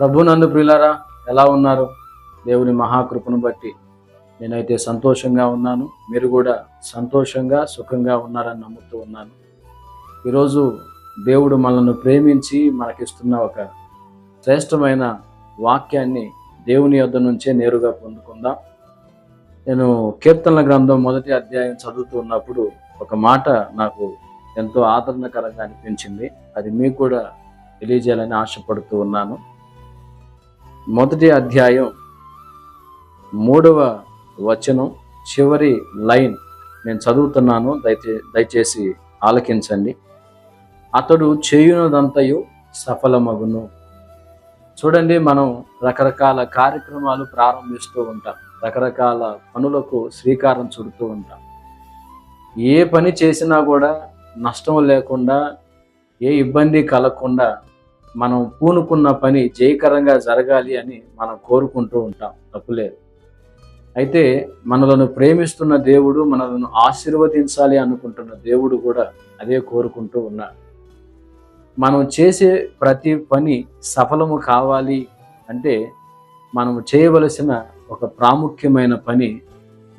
ప్రభు నందు ప్రియులారా ఎలా ఉన్నారు? దేవుని మహాకృపను బట్టి నేనైతే సంతోషంగా ఉన్నాను. మీరు కూడా సంతోషంగా సుఖంగా ఉన్నారని నమ్ముతూ ఉన్నాను. ఈరోజు దేవుడు మనల్ని ప్రేమించి మనకిస్తున్న ఒక శ్రేష్టమైన వాక్యాన్ని దేవుని యొద్ద నుంచే నేరుగా పొందుకుందాం. నేను కీర్తనల గ్రంథం మొదటి అధ్యాయం చదువుతూ ఉన్నప్పుడు ఒక మాట నాకు ఎంతో ఆదరణకరంగా అనిపించింది. అది మీకు కూడా తెలియజేయాలని ఆశపడుతూ ఉన్నాను. మొదటి అధ్యాయం మూడవ వచనం చివరి లైన్ నేను చదువుతున్నాను దయచే దయచేసి ఆలకించండి. అతడు చేయునదంతయు సఫలమగును. చూడండి మనం రకరకాల కార్యక్రమాలు ప్రారంభిస్తూ ఉంటాం. రకరకాల పనులకు శ్రీకారం చుడుతూ ఉంటాం. ఏ పని చేసినా కూడా నష్టం లేకుండా ఏ ఇబ్బంది కలగకుండా మనం పూనుకున్న పని జయకరంగా జరగాలి అని మనం కోరుకుంటూ ఉంటాం. తప్పులేదు అయితే మనలను ప్రేమిస్తున్న దేవుడు మనలను ఆశీర్వదించాలి అనుకుంటున్న దేవుడు కూడా అదే కోరుకుంటూ ఉన్నాడు. మనం చేసే ప్రతి పని సఫలము కావాలి అంటే మనము చేయవలసిన ఒక ప్రాముఖ్యమైన పని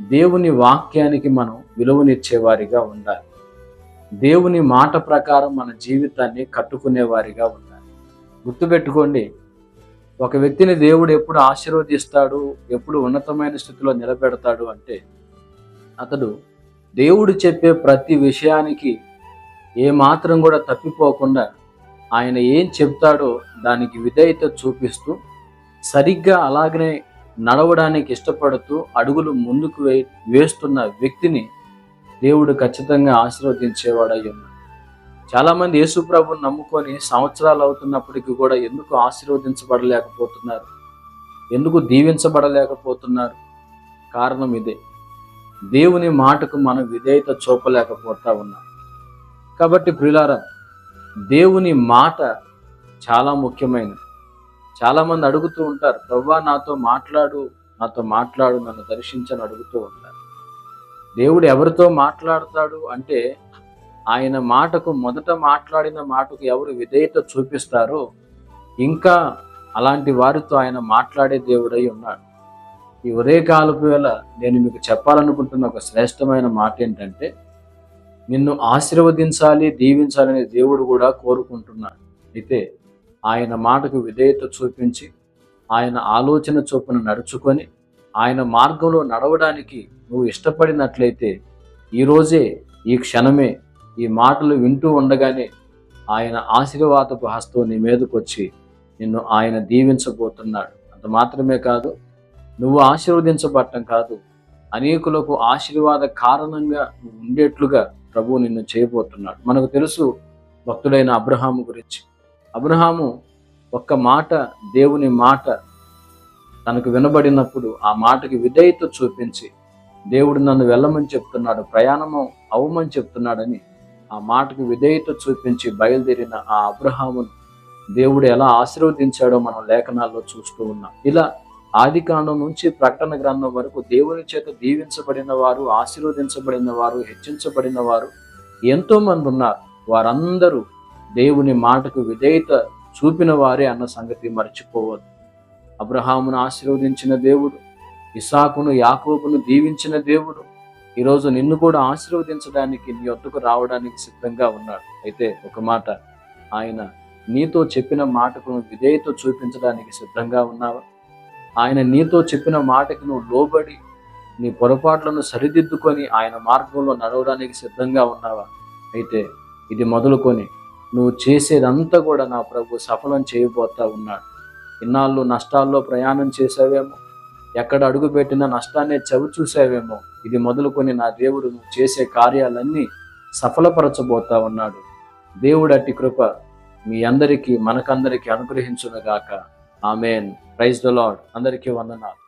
దేవుని వాక్యానికి మనం విలువనిచ్చేవారిగా ఉండాలి. దేవుని మాట ప్రకారం మన జీవితాన్ని కట్టుకునేవారిగా ఉండాలి. గుర్తుపెట్టుకోండి ఒక వ్యక్తిని దేవుడు ఎప్పుడు ఆశీర్వదిస్తాడు ఎప్పుడు ఉన్నతమైన స్థితిలో నిలబెడతాడు అంటే అతడు దేవుడు చెప్పే ప్రతి విషయానికి ఏ మాత్రం కూడా తప్పిపోకుండా ఆయన ఏం చెప్తాడో దానికి విధేయత చూపిస్తూ సరిగ్గా అలాగనే నడవడానికి ఇష్టపడుతూ అడుగులు ముందుకు వే వేస్తున్న వ్యక్తిని దేవుడు ఖచ్చితంగా ఆశీర్వదించేవాడై ఉన్నాడు. చాలామంది యేసుప్రభుని నమ్ముకొని సంవత్సరాలు అవుతున్నప్పటికీ కూడా ఎందుకు ఆశీర్వదించబడలేకపోతున్నారు? ఎందుకు దీవించబడలేకపోతున్నారు? కారణం ఇదే. దేవుని మాటకు మనం విధేయత చూపలేకపోతా ఉన్నాం. కాబట్టి ప్రిలారా దేవుని మాట చాలా ముఖ్యమైనది చాలామంది అడుగుతూ ఉంటారు ప్రవ్వా నాతో మాట్లాడు నాతో మాట్లాడు నన్ను దర్శించని అడుగుతూ ఉంటారు. దేవుడు ఎవరితో మాట్లాడతాడు అంటే ఆయన మాటకు మొదట మాట్లాడిన మాటకు ఎవరు విధేయత చూపిస్తారో ఇంకా అలాంటి వారితో ఆయన మాట్లాడే దేవుడై ఉన్నాడు. ఈ ఉదయకాలపు వేళ నేను మీకు చెప్పాలనుకుంటున్న ఒక శ్రేష్టమైన మాట ఏంటంటే నిన్ను ఆశీర్వదించాలి దీవించాలని దేవుడు కూడా కోరుకుంటున్నాడు. అయితే ఆయన మాటకు విధేయత చూపించి ఆయన ఆలోచన చొప్పున నడుచుకొని ఆయన మార్గంలో నడవడానికి నువ్వు ఇష్టపడినట్లయితే ఈరోజే ఈ క్షణమే ఈ మాటలు వింటూ ఉండగానే ఆయన ఆశీర్వాదపు హస్తం నీ మీదకు వచ్చి నిన్ను ఆయన దీవించబోతున్నాడు. అంత మాత్రమే కాదు నువ్వు ఆశీర్వదించబడటం కాదు అనేకులకు ఆశీర్వాద కారణంగా ఉండేట్లుగా ప్రభు నిన్ను చేయబోతున్నాడు. మనకు తెలుసు భక్తుడైన అబ్రహాము గురించి. అబ్రహాము ఒక్క మాట దేవుని మాట తనకు వినబడినప్పుడు ఆ మాటకి విధేయత చూపించి దేవుడు నన్ను వెళ్ళమని చెప్తున్నాడు ప్రయాణము అవ్వమని చెప్తున్నాడని ఆ మాటకు విధేయత చూపించి బయలుదేరిన ఆ అబ్రహామును దేవుడు ఎలా ఆశీర్వదించాడో మనం లేఖనాల్లో చూస్తూ ఉన్నాం. ఇలా ఆది కాండం నుంచి ప్రకటన గ్రంథం వరకు దేవుని చేత దీవించబడిన వారు ఆశీర్వదించబడిన వారు హెచ్చించబడిన వారు ఎంతో మంది ఉన్నారు. వారందరూ దేవుని మాటకు విధేయత చూపిన వారే అన్న సంగతి మర్చిపోవద్దు. అబ్రహామును ఆశీర్వదించిన దేవుడు ఇసాకును యాకోబును దీవించిన దేవుడు ఈరోజు నిన్ను కూడా ఆశీర్వదించడానికి నీ వద్దకు రావడానికి సిద్ధంగా ఉన్నాడు. అయితే ఒక మాట ఆయన నీతో చెప్పిన మాటకు నువ్వు విధేయత చూపించడానికి సిద్ధంగా ఉన్నావా? ఆయన నీతో చెప్పిన మాటకి నువ్వు లోబడి నీ పొరపాట్లను సరిదిద్దుకొని ఆయన మార్గంలో నడవడానికి సిద్ధంగా ఉన్నావా? అయితే ఇది మొదలుకొని నువ్వు చేసేదంతా కూడా నా ప్రభు సఫలం చేయబోతా ఉన్నాడు. ఇన్నాళ్ళు నష్టాల్లో ప్రయాణం చేసావేమో ఎక్కడ అడుగుపెట్టిన నష్టాన్ని చవి చూసావేమో. ఇది మొదలుకొని నా దేవుడు నువ్వు చేసే కార్యాలన్నీ సఫలపరచబోతా ఉన్నాడు. దేవుడు అట్టి కృప మీ అందరికీ మనకందరికీ అనుగ్రహించునుగాక. ఆమెన్. ప్రైజ్ ద లాడ్ అందరికీ వందనాలు.